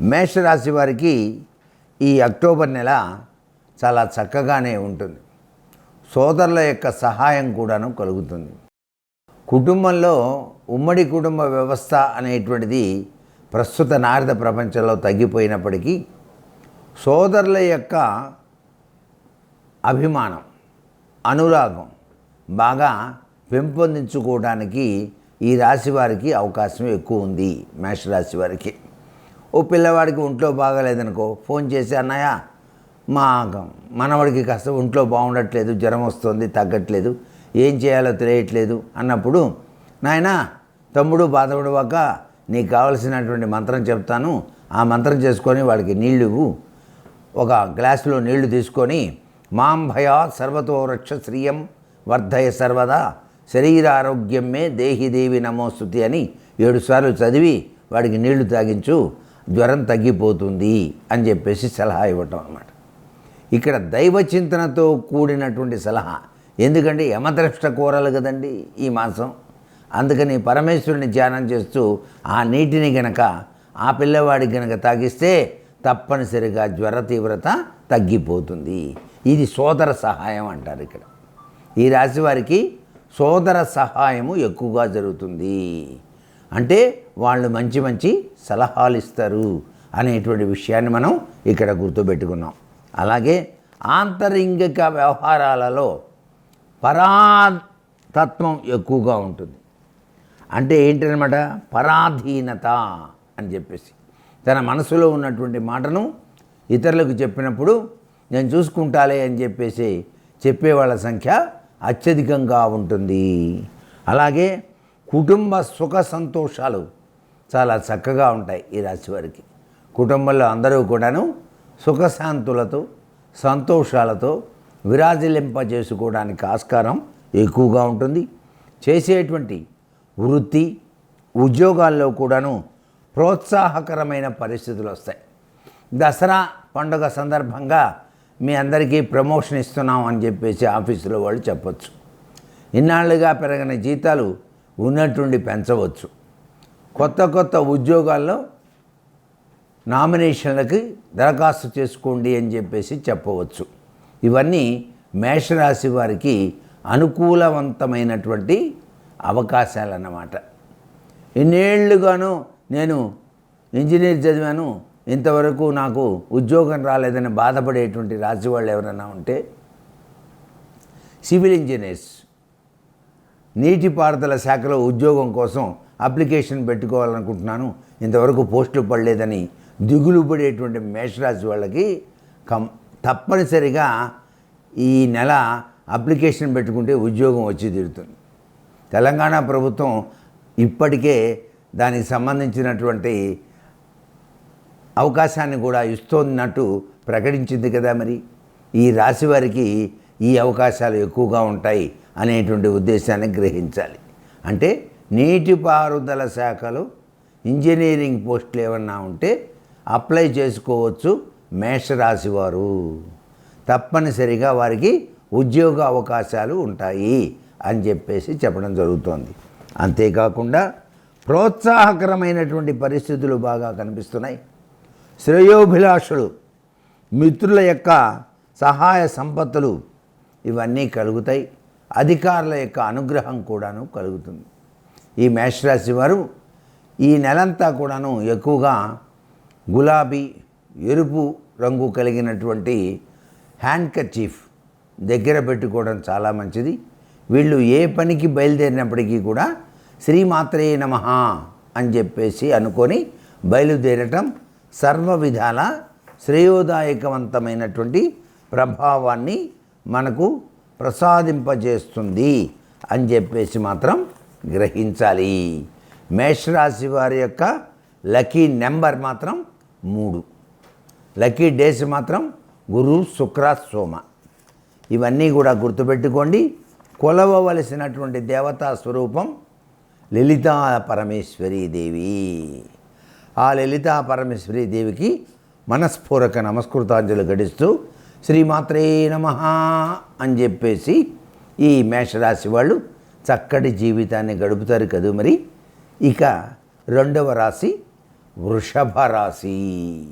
మేషరాశి వారికి ఈ అక్టోబర్ నెల చాలా చక్కగానే ఉంటుంది. సోదరుల యొక్క సహాయం కూడాను కలుగుతుంది. కుటుంబంలో ఉమ్మడి కుటుంబ వ్యవస్థ అనేటువంటిది ప్రస్తుత నారద ప్రపంచంలో తగ్గిపోయినప్పటికీ సోదరుల యొక్క అభిమానం అనురాగం బాగా పెంపొందించుకోవడానికి ఈ రాశి వారికి అవకాశం ఎక్కువ ఉంది మేషరాశి వారికి. ఓ పిల్లవాడికి ఒంట్లో బాగాలేదనుకో ఫోన్ చేసి అన్నయ్య మా మనవాడికి కాస్త ఒంట్లో బాగుండట్లేదు జ్వరం వస్తుంది తగ్గట్లేదు ఏం చేయాలో తెలియట్లేదు అన్నప్పుడు నాయన తమ్ముడు బాధపడవాక నీకు కావలసినటువంటి మంత్రం చెప్తాను. ఆ మంత్రం చేసుకొని వాడికి నీళ్ళు ఒక గ్లాసులో నీళ్ళు తీసుకొని మాం భయ సర్వతో రక్ష శ్రియం వర్ధయ సర్వదా శరీర ఆరోగ్యమే దేహిదేవి దేవి నమోస్తుతి అని ఏడుసార్లు చదివి వాడికి నీళ్ళు తాగించు. జ్వరం తగ్గిపోతుంది అని చెప్పేసి సలహా ఇవ్వటం అన్నమాట. ఇక్కడ దైవ చింతనతో కూడినటువంటి సలహా. ఎందుకంటే యమద్రష్ట కూరలు కదండి ఈ మాసం. అందుకని పరమేశ్వరుని ధ్యానం చేస్తూ ఆ నీటిని గనక ఆ పిల్లవాడికి గనక తాగిస్తే తప్పనిసరిగా జ్వర తీవ్రత తగ్గిపోతుంది. ఇది సోదర సహాయం అంటారు ఇక్కడ. ఈ రాశి వారికి సోదర సహాయము ఎక్కువగా జరుగుతుంది. అంటే వాళ్ళు మంచి మంచి సలహాలు ఇస్తారు అనేటువంటి విషయాన్ని మనం ఇక్కడ గుర్తుపెట్టుకున్నాం. అలాగే ఆంతరింగిక వ్యవహారాలలో పరాతత్వం ఎక్కువగా ఉంటుంది. అంటే ఏంటనమాట పరాధీనత అని చెప్పేసి. తన మనసులో ఉన్నటువంటి మాటను ఇతరులకు చెప్పినప్పుడు నేను చూసుకుంటాలే అని చెప్పేసి చెప్పేవాళ్ళ సంఖ్య అత్యధికంగా ఉంటుంది. అలాగే కుటుంబ సుఖ సంతోషాలు చాలా చక్కగా ఉంటాయి ఈ రాశి వారికి. కుటుంబంలో అందరూ కూడాను సుఖశాంతులతో సంతోషాలతో విరాజిలింపజేసుకోవడానికి ఆస్కారం ఎక్కువగా ఉంటుంది. చేసేటువంటి వృత్తి ఉద్యోగాల్లో కూడాను ప్రోత్సాహకరమైన పరిస్థితులు వస్తాయి. దసరా పండుగ సందర్భంగా మీ అందరికీ ప్రమోషన్ ఇస్తున్నాం అని చెప్పేసి ఆఫీసులో వాళ్ళు చెప్పచ్చు. ఇన్నాళ్ళుగా పెరగని జీతాలు ఉన్నట్టుండి పెంచవచ్చు. కొత్త కొత్త ఉద్యోగాల్లో నామినేషన్లకి దరఖాస్తు చేసుకోండి అని చెప్పేసి చెప్పవచ్చు. ఇవన్నీ మేషరాశి వారికి అనుకూలవంతమైనటువంటి అవకాశాలు అన్నమాట ఎన్నేళ్ళుగాను నేను ఇంజనీర్ చదివాను. ఇంతవరకు నాకు ఉద్యోగం రాలేదని బాధపడేటువంటి రాశి వాళ్ళు ఎవరైనా ఉంటే సివిల్ ఇంజనీర్స్ నీటిపారుదల శాఖలో ఉద్యోగం కోసం అప్లికేషన్ పెట్టుకోవాలనుకుంటున్నాను. ఇంతవరకు పోస్టులు పడలేదని దిగులు పడేటువంటి మేషరాశి వాళ్ళకి కం తప్పనిసరిగా ఈ నెల అప్లికేషన్ పెట్టుకుంటే ఉద్యోగం వచ్చి తీరుతుంది. తెలంగాణ ప్రభుత్వం ఇప్పటికే దానికి సంబంధించినటువంటి అవకాశాన్ని కూడా ఇస్తున్నట్టు ప్రకటించింది కదా మరి. ఈ రాశి వారికి ఈ అవకాశాలు ఎక్కువగా ఉంటాయి. అనేటువంటి ఉద్దేశాన్ని గ్రహించాలి. అంటే నీటిపారుదల శాఖలో ఇంజనీరింగ్ పోస్టులు ఏమన్నా ఉంటే అప్లై చేసుకోవచ్చు మేషరాశి వారు తప్పనిసరిగా వారికి ఉద్యోగ అవకాశాలు ఉంటాయి అని చెప్పేసి చెప్పడం జరుగుతోంది. అంతేకాకుండా ప్రోత్సాహకరమైనటువంటి పరిస్థితులు బాగా కనిపిస్తున్నాయి. శ్రేయోభిలాషులు మిత్రుల యొక్క సహాయ సంపత్తులు ఇవన్నీ కలుగుతాయి. అధికారుల యొక్క అనుగ్రహం కూడాను కలుగుతుంది. ఈ మేషరాశి వారు ఈ నెలంతా కూడాను ఎక్కువగా గులాబీ ఎరుపు రంగు కలిగినటువంటి హ్యాండ్ కర్చీఫ్ దగ్గర పెట్టుకోవడం చాలా మంచిది. వీళ్ళు ఏ పనికి బయలుదేరినప్పటికీ కూడా శ్రీమాత్రే నమ అని చెప్పేసి అనుకొని బయలుదేరటం సర్వ విధాల శ్రేయోదాయకవంతమైనటువంటి ప్రభావాన్ని మనకు ప్రసాదింపజేస్తుంది అని చెప్పేసి మాత్రం గ్రహించాలి. మేషరాశి వారి యొక్క లక్కీ నెంబర్ మాత్రం మూడు. లక్కీ డేస్ మాత్రం గురు శుక్ర సోమ. ఇవన్నీ కూడా గుర్తుపెట్టుకోండి. కొలవవలసినటువంటి దేవతా స్వరూపం లలితా పరమేశ్వరీ దేవి. ఆ లలితా పరమేశ్వరీ దేవికి మనస్ఫూర్వక నమస్కృతాంజలు గడిస్తూ శ్రీమాత్రే నమ అని చెప్పేసి ఈ మేషరాశి వాళ్ళు చక్కటి జీవితాన్ని గడుపుతారు కదూ మరి. ఇక రెండవ రాశి వృషభ రాశి.